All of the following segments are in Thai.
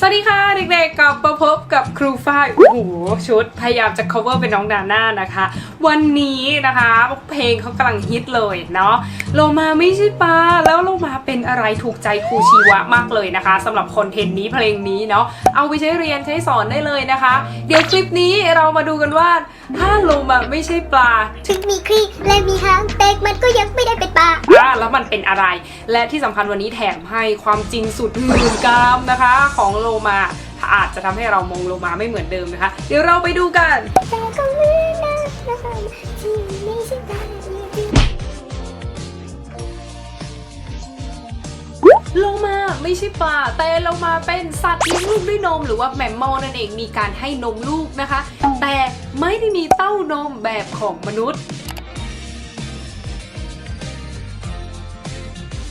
สวัสดีค่ะเด็กๆกลับมาพบกับครูฝ้ายโอ้โหชุดพยายามจะ cover เป็นน้องดาน่านะคะ วันนี้นะคะเพลงเขากำลังฮิตเลยเนาะโลมาไม่ใช่ปลาแล้วโลมาเป็นอะไรถูกใจครูชีวะมากเลยนะคะสำหรับคอนเทนต์นี้เพลงนี้เนาะเอาไปใช้เรียนใช้สอนได้เลยนะคะ เดี๋ยวคลิปนี้เรามาดูกันว่าถ้าโลมาไม่ใช่ปลาถึงมีครีและมีหางแต่มันก็ยังไม่ได้เป็นปลาอ่าแล้วมันเป็นอะไร และที่สำคัญวันนี้แถมให้ความจริงสุดหื่นกามนะคะ ของโลมาอาจจะทำให้เรามองโลมาไม่เหมือนเดิมนะคะ เดี๋ยวเราไปดูกันโลมาไม่ใช่ปลาแต่โลมาเป็นสัตว์เลี้ยงลูกด้วยนม หรือว่าแมมมอลนั่นเองมีการให้นมลูกนะคะ แต่ไม่ได้มีเต้านมแบบของมนุษย์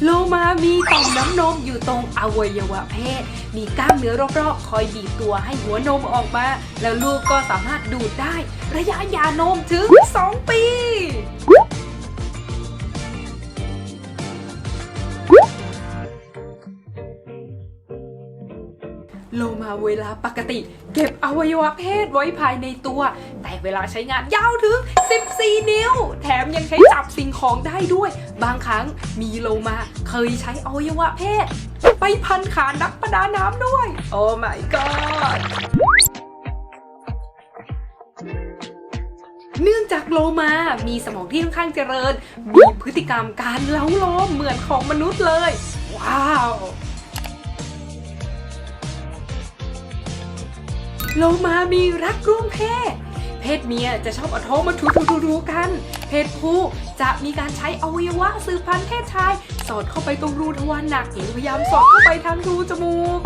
โลมามีต่อมน้ำนมอยู่ตรงอวัยวะเพศ มีกล้ามเนื้อรอบๆ คอยบีบตัวให้หัวนมออกมา แล้วลูกก็สามารถดูดได้ ระยะยานมถึง 2 ปีโลมาเวลาปกติ เก็บอวัยวะเพศไว้ภายในตัว เวลาใช้งานยาวถึง 14 นิ้ว แถมยังใช้จับสิ่งของได้ด้วย บางครั้งมีโลมาเคยใช้อวัยวะเพศ ไปพันขานักประดาน้ำด้วย โอ้ my god เนื่องจากโลมา มีสมองที่ค่อนข้างเจริญ มีพฤติกรรมการเล้าล้อมเหมือนของมนุษย์เลย ว้าวโลมามีรักร่วมเพศ เพศเมียจะชอบเอาท้องมาถูๆๆๆกัน เพศผู้จะมีการใช้อวัยวะสืบพันธุ์เพศชาย สอดเข้าไปตรงรูทวารหนักหรือพยายามสอดเข้าไปทางรูจมูก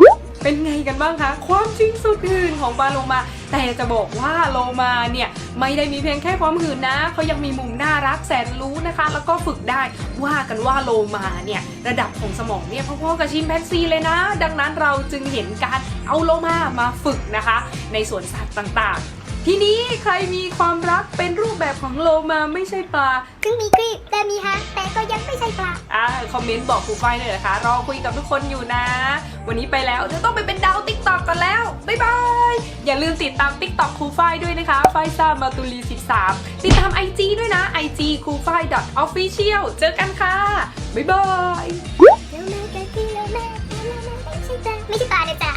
เป็นไงกันบ้างคะ ความจริงสุดหื่นของปลาโลมา แต่จะบอกว่าโลมาเนี่ยไม่ได้มีเพียงแค่ความหื่นนะเขายังมีมุมน่ารักแสนรู้นะคะ แล้วก็ฝึกได้ว่ากันว่าโลมาเนี่ยระดับของสมองเนี่ยพอๆกับชิมแปนซีเลยนะ ดังนั้นเราจึงเห็นการเอาโลมามาฝึกนะคะ ในสวนสัตว์ต่างๆ ทีนี้ ใครมีความรักเป็นรูปแบบของโลมาไม่ใช่ปลาถึงมีครีและมีหางแต่ก็ยังไม่ใช่ปลาอ่าคอมเมนต์บอกครูฝ้ายเลยนะคะ รอคุยกับทุกคนอยู่นะ วันนี้ไปแล้วเดี๋ยวต้องไปเป็นดาวติ๊กต็อกกันแล้ว บ๊ายบาย อย่าลืมติดตามติ๊กต็อกครูฝ้ายด้วยนะคะฝ้ายซ่ามาตุลี 13 ติดตาม IG ด้วยนะ IG ครูฝ้าย official เจอกันค่ะ บ๊ายบาย แล้วแม่ก็คือแล้วแม่แล้วแม่ไม่ใช่ปลาไม่ใช่ปลานะจ๊ะ